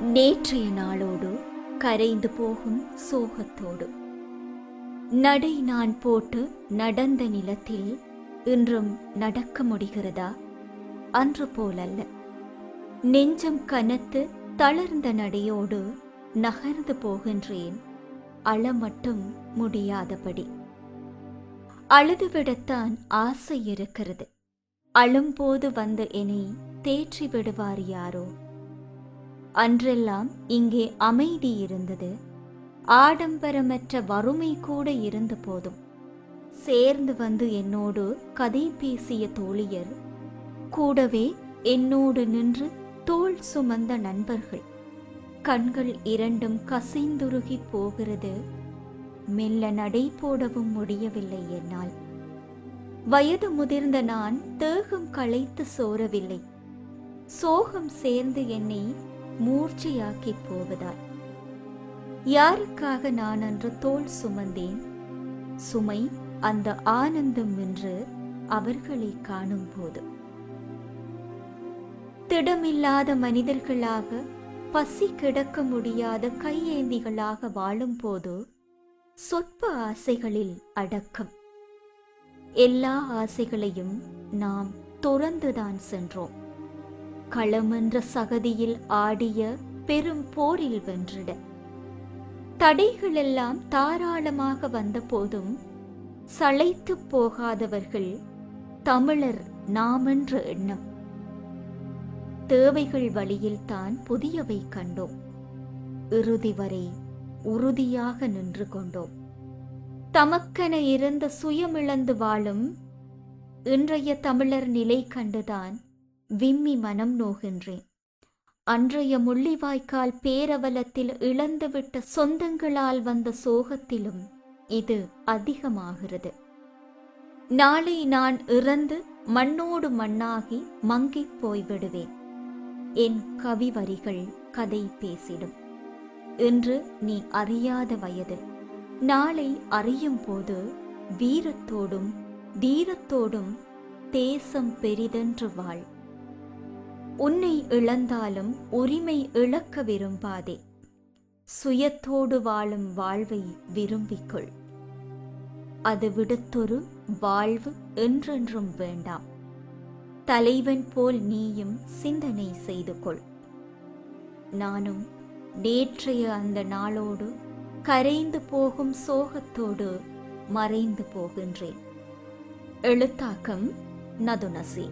நேற்றைய நாளோடு கரைந்து போகும் சோகத்தோடு. நடை நான் போட்டு நடந்த நிலத்தில் இன்றும் நடக்க முடிகிறதா? அன்று போலல்ல. நெஞ்சம் கனத்து தளர்ந்த நடையோடு நகர்ந்து போகின்றேன். அள மட்டும் முடியாதபடி. அழுதுவிடத்தான் ஆசை இருக்கிறது. அழும்போது வந்து என்னை தேற்றி விடுவார் யாரோ? அன்றெல்லாம் இங்கே அமைதி இருந்தது ஆடம்பரமற்ற வறுமை கூட இருந்த போதும். சேர்ந்து வந்து என்னோடு கதை பேசிய தோழியர் கூடவே என்னோடு நின்று தோல் சுமந்த நண்பர்கள். கண்கள் இரண்டும் கசைந்துருகி போகிறது. மெல்ல நடை போடவும் முடியவில்லை என்னால். வயது முதிர்ந்த நான் தேகம் களைத்து சோரவில்லை. சோகம் சேர்ந்து என்னை மூர்ச்சியாக்கி போவதால் யாருக்காக நான் அன்று தோல் சுமந்தேன்? சுமை அந்த ஆனந்தம் என்று அவர்களை காணும் போது திடமில்லாத மனிதர்களாக பசி கிடக்க முடியாத கையேந்திகளாக வாழும்போது சொற்ப ஆசைகளில் அடக்கம். எல்லா ஆசைகளையும் நாம் துறந்துதான் சென்றோம். களமென்ற சகதியில் ஆடிய பெரும் போரில் வென்றிட. தடைகளெல்லாம் தாராளமாக வந்த போதும் சளைத்து போகாதவர்கள் தமிழர் நாமென்ற எண்ணம். தேவைகள் வழியில்தான் புதியவை கண்டோம். இறுதி வரை உறுதியாக நின்று கொண்டோம். தமக்கென இருந்த சுயமிழந்து வாழும் இன்றைய தமிழர் நிலை கண்டுதான் விம்மி மனம் நோகின்றேன். அன்றைய முள்ளிவாய்க்கால் பேரவலத்தில் இழந்துவிட்ட சொந்தங்களால் வந்த சோகத்திலும் இது அதிகமாகிறது. நாளை நான் இறந்து மண்ணோடு மண்ணாகி மங்கிப் போய்விடுவேன். என் கவி வரிகள் கதை பேசிடும். இன்று நீ அறியாத வயது. நாளை அறியும் போது வீரத்தோடும் தீரத்தோடும் தேசம் பெரிதென்று வாழ். உன்னை இழந்தாலும் உரிமை இழக்க விரும்பாதே. சுயத்தோடு வாழும் வாழ்வை விரும்பிக்கொள். அது விடுத்தொரு வாழ்வு என்றென்றும் வேண்டாம். தலைவன் போல் நீயும் சிந்தனை செய்து கொள். நானும் நேற்றைய அந்த நாளோடு கரைந்து போகும் சோகத்தோடு மறைந்து போகின்றேன். எழுத்தாக்கம் நதுனசே.